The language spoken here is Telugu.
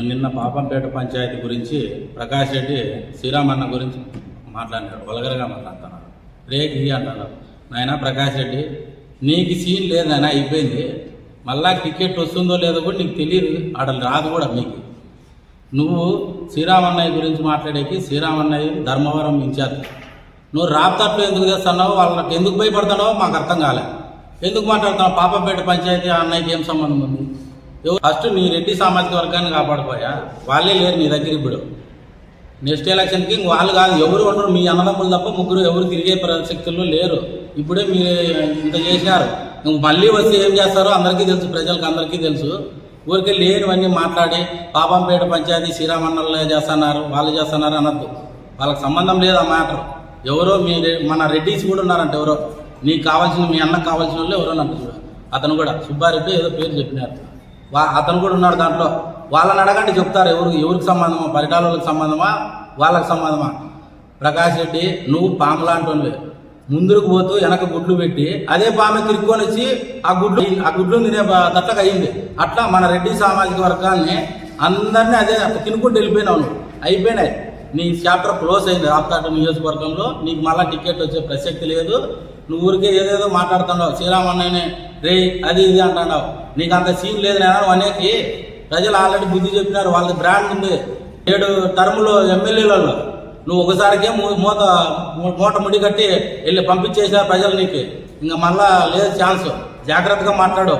నిన్న పాపంపేట పంచాయతీ గురించి ప్రకాష్ రెడ్డి శ్రీరామన్న గురించి మాట్లాడినాడు. వలగరగా మాట్లాడుతున్నాడు రేగి అంటున్నాడు నాయన ప్రకాష్ రెడ్డి నీకు సీన్ లేదైనా అయిపోయింది. మళ్ళా టికెట్ వస్తుందో లేదో కూడా నీకు తెలియదు ఆడ రాదు కూడా మీకు. నువ్వు శ్రీరామన్నయ్య గురించి మాట్లాడేకి శ్రీరామన్నయ్య ధర్మవరం ఇన్ఛార్జ్. నువ్వు రాప్తాట్లో ఎందుకు చేస్తున్నావు వాళ్ళకి ఎందుకు భయపడుతున్నావో మాకు అర్థం కాలే. ఎందుకు మాట్లాడుతున్నావు? పాపంపేట పంచాయతీ అన్నయ్యకి ఏం సంబంధం ఉంది? ఫస్ట్ నీ రెడ్డి సామాజిక వర్గాన్ని కాపాడుకోయా? వాళ్ళే లేరు నీ దగ్గర ఇప్పుడు. నెక్స్ట్ ఎలక్షన్కి వాళ్ళు కాదు ఎవరు ఉండరు. మీ అన్నదమ్ములు తప్ప ముగ్గురు ఎవరు తిరిగే ప్రసక్తుల్లో లేరు. ఇప్పుడే మీరు ఇంత చేసినారు ఇంక మళ్ళీ వస్తే ఏం చేస్తారో అందరికీ తెలుసు ప్రజలకు అందరికీ తెలుసు. ఊరికే లేనివన్నీ మాట్లాడి పాపంపేట పంచాయతీ శ్రీరామన్నలు చేస్తున్నారు వాళ్ళు చేస్తున్నారు అనద్దు. వాళ్ళకి సంబంధం లేదు ఆ మ్యాటర్. ఎవరో మీ రె- మన రెడ్డిస్ కూడా ఉన్నారంట ఎవరో. నీకు కావాల్సిన మీ అన్నకు కావాల్సిన వాళ్ళు ఎవరో అంటారు అతను కూడా సుబ్బారెడ్డి ఏదో పేరు చెప్పినారు. అతను కూడా ఉన్నాడు దాంట్లో. వాళ్ళని అడగండి చెప్తారు. ఎవరికి ఎవరికి సంబంధమా? పరిటాలకు సంబంధమా? వాళ్ళకి సంబంధమా? ప్రకాష్ రెడ్డి నువ్వు పాము లాంటి ముందుకు పోతూ వెనక గుడ్లు పెట్టి అదే పామె తిరుక్కొని వచ్చి ఆ గుడ్లు ఆ గుడ్లు తినే బ- అయింది. అట్లా మన రెడ్డి సామాజిక వర్గాన్ని అందరినీ అదే తినుకుంటూ వెళ్ళిపోయినావు నువ్వు. అయిపోయినాయి. నీ చాప్టర్ క్లోజ్ అయింది రాప్తాట నియోజకవర్గంలో. నీకు మళ్ళీ టికెట్ వచ్చే ప్రసక్తి లేదు. నువ్వు ఊరికే ఏదేదో మాట్లాడుతున్నావు. శ్రీరామన్నయ్యని రే అది ఇది అంటున్నావు. నీకు అంత సీన్ లేదు నేను అనేకి ప్రజలు ఆల్రెడీ బుద్ధి చెప్పినారు. వాళ్ళది బ్రాండ్ ఉంది. ఏడు టర్ములు ఎమ్మెల్యేలలో నువ్వు ఒకసారికే మూత మూట ముడి కట్టి వెళ్ళి పంపించేసిన ప్రజలు నీకు. ఇంకా మళ్ళా లేదు ఛాన్స్ జాగ్రత్తగా మాట్లాడు.